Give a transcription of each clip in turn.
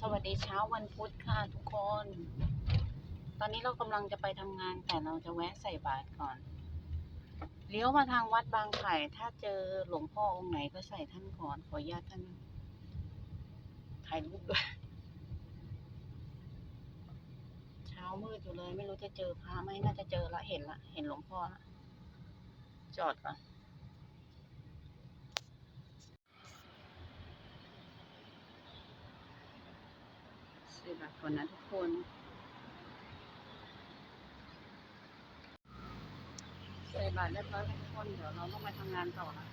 สวัสดีเช้าวันพุธค่ะทุกคน ตอนนี้เรากำลังจะไปทำงานแต่เราจะแวะใส่บาตรก่อน เลี้ยวมาทางวัดบางไผ่ถ้าเจอหลวงพ่อองค์ไหนก็ใส่ท่านก่อน ขออนุญาตท่านถ่ายรูปด้วย เช้ามืดอยู่เลย ไม่รู้จะเจอพระไหมน่าจะเจอละเห็นละ เห็นหลวงพ่อละจอดก่อน สบาตรก่อนนะทุกคนใส่บาตรเรียบร้อยทุกคน เดี๋ยวเราต้องไปทำงานต่อนะ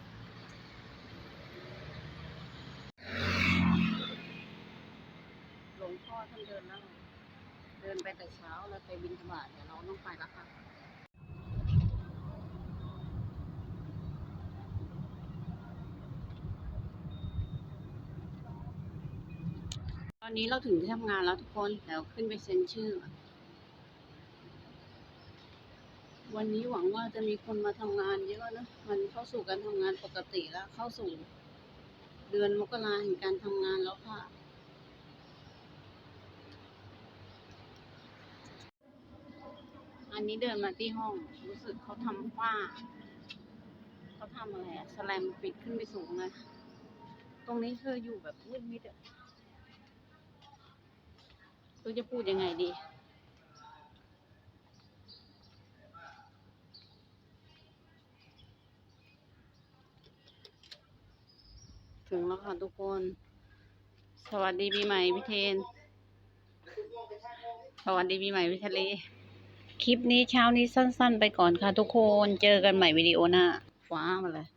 หลวงพ่อท่านเดินแล้ว เดินไปแต่เช้าแล้วไปบินธบาตเดี๋ยวเราต้องไปแล้วค่ะ อนนี้เราถึงที่ทำงานแล้วทุกคนเดี๋ยวขึ้นไปเซ็นชื่อ วันนี้หวังว่าจะมีคนมาทำงานเยอะนะ มันเข้าสู่การทำงานปกติแล้ว เข้าสู่เดือนมกราแห่งการทำงานแล้วค่ะ อันนี้เดินมาที่ห้อง รู้สึกเขาทำฝ้า เขาทำอะไรอะสแลมปิดขึ้นไปสูงเลยตรงนี้คืออยู่แบบมืดมิดอะ รู้จะพูดยังไงดี ถึงแล้วค่ะทุกคน สวัสดีปีใหม่พี่เทน สวัสดีปีใหม่พี่ทะเล คลิปนี้เช้านี้สั้น ๆ ไปก่อนค่ะทุกคน เจอกันใหม่วิดีโอหน้าว้ามาเลย